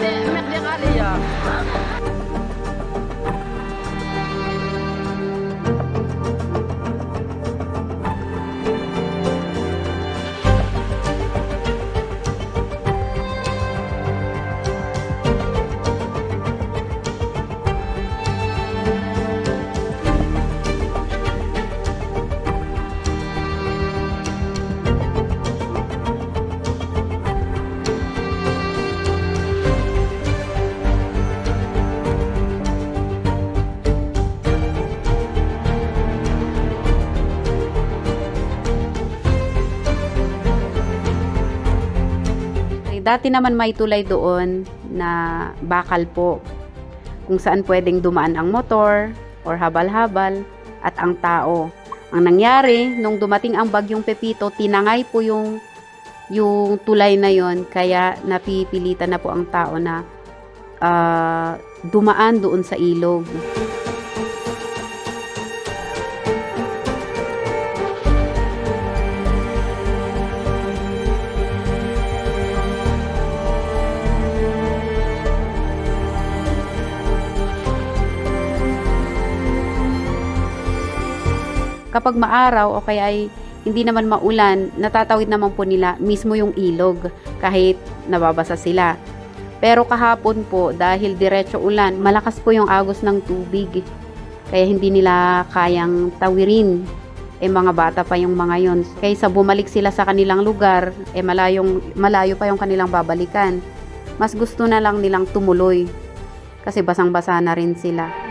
Mehdi, Mehdi Ali'ye. Dati naman may tulay doon na bakal po kung saan pwedeng dumaan ang motor or habal-habal at ang tao. Ang nangyari, nung dumating ang bagyong Pepito, tinangay po yung yung tulay na yon kaya napipilitan na po ang tao na ah, dumaan doon sa ilog. Kapag maaraw o kaya ay hindi naman maulan, natatawid naman po nila mismo yung ilog kahit nababasa sila. Pero kahapon po, dahil diretso ulan, malakas po yung agos ng tubig. Kaya hindi nila kayang tawirin. Eh mga bata pa yung mga yon. Kaysa bumalik sila sa kanilang lugar, eh malayong, malayo pa yung kanilang babalikan. Mas gusto na lang nilang tumuloy. Kasi basang-basa na rin sila.